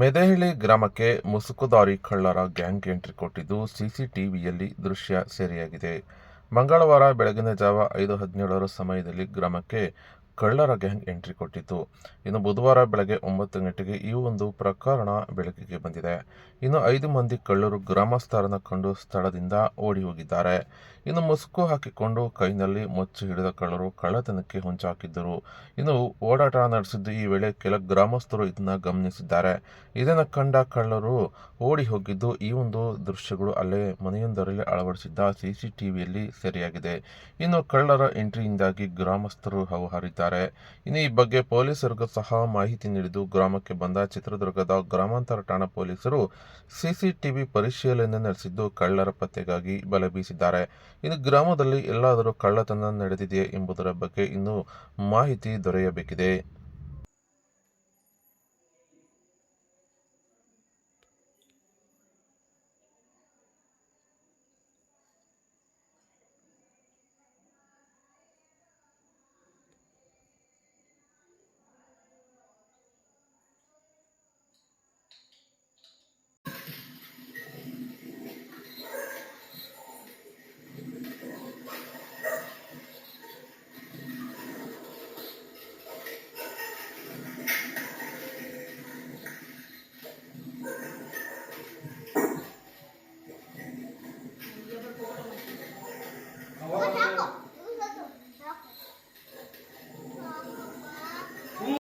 ಮೆದೆಹಳ್ಳಿ ಗ್ರಾಮಕ್ಕೆ ಮುಸುಕುದಾರಿ ಕಳ್ಳರ gang entry ಕೊಟ್ಟಿದ್ದು ಸಿಸಿಟಿವಿಯಲ್ಲಿ ದೃಶ್ಯ ಸೆರೆಯಾಗಿದೆ. ಮಂಗಳವಾರ ಬೆಳಗಿನ ಜಾವ ಐದು ಹದಿನೇಳರ ಸಮಯದಲ್ಲಿ ಗ್ರಾಮಕ್ಕೆ ಕಳ್ಳರ ಗ್ಯಾಂಗ್ ಎಂಟ್ರಿ ಕೊಟ್ಟಿತ್ತು ಇನ್ನು ಬುಧವಾರ ಬೆಳಗ್ಗೆ ಒಂಬತ್ತು ಗಂಟೆಗೆ ಈ ಒಂದು ಪ್ರಕರಣ ಬೆಳಕಿಗೆ ಬಂದಿದೆ. ಇನ್ನು ಐದು ಮಂದಿ ಕಳ್ಳರು ಗ್ರಾಮಸ್ಥರನ್ನ ಕಂಡು ಸ್ಥಳದಿಂದ ಓಡಿ ಹೋಗಿದ್ದಾರೆ. ಇನ್ನು ಮುಸುಕು ಹಾಕಿಕೊಂಡು ಕೈನಲ್ಲಿ ಮೊಚ್ಚು ಹಿಡಿದ ಕಳ್ಳರು ಕಳ್ಳತನಕ್ಕೆ ಹೊಂಚಾಕಿದ್ದರು. ಇನ್ನು ಓಡಾಟ ನಡೆಸಿದ್ದು ಈ ವೇಳೆ ಕೆಲ ಗ್ರಾಮಸ್ಥರು ಇದನ್ನ ಗಮನಿಸಿದ್ದಾರೆ. ಇದನ್ನು ಕಂಡ ಕಳ್ಳರು ಓಡಿ ಹೋಗಿದ್ದು ಈ ಒಂದು ದೃಶ್ಯಗಳು ಅಲ್ಲೇ ಮನೆಯೊಂದರಲ್ಲಿ ಅಳವಡಿಸಿದ್ದ ಸಿಸಿಟಿವಿಯಲ್ಲಿ ಸೆರೆಯಾಗಿದೆ. ಇನ್ನು ಕಳ್ಳರ ಎಂಟ್ರಿಯಿಂದಾಗಿ ಗ್ರಾಮಸ್ಥರು ಹರಿದ್ದಾರೆ ಇನ್ನು ಈ ಬಗ್ಗೆ ಪೊಲೀಸರಿಗೂ ಸಹ ಮಾಹಿತಿ ನೀಡಿದ್ದು, ಗ್ರಾಮಕ್ಕೆ ಬಂದ ಚಿತ್ರದುರ್ಗದ ಗ್ರಾಮಾಂತರ ಠಾಣಾ ಪೊಲೀಸರು ಸಿಸಿಟಿವಿ ಪರಿಶೀಲನೆ ನಡೆಸಿದ್ದು ಕಳ್ಳರ ಪತ್ತೆಗಾಗಿ ಬಲೆ ಬೀಸಿದ್ದಾರೆ. ಇನ್ನು ಗ್ರಾಮದಲ್ಲಿ ಎಲ್ಲಾದರೂ ಕಳ್ಳತನ ನಡೆದಿದೆಯೇ ಎಂಬುದರ ಬಗ್ಗೆ ಇನ್ನೂ ಮಾಹಿತಿ ದೊರೆಯಬೇಕಿದೆ.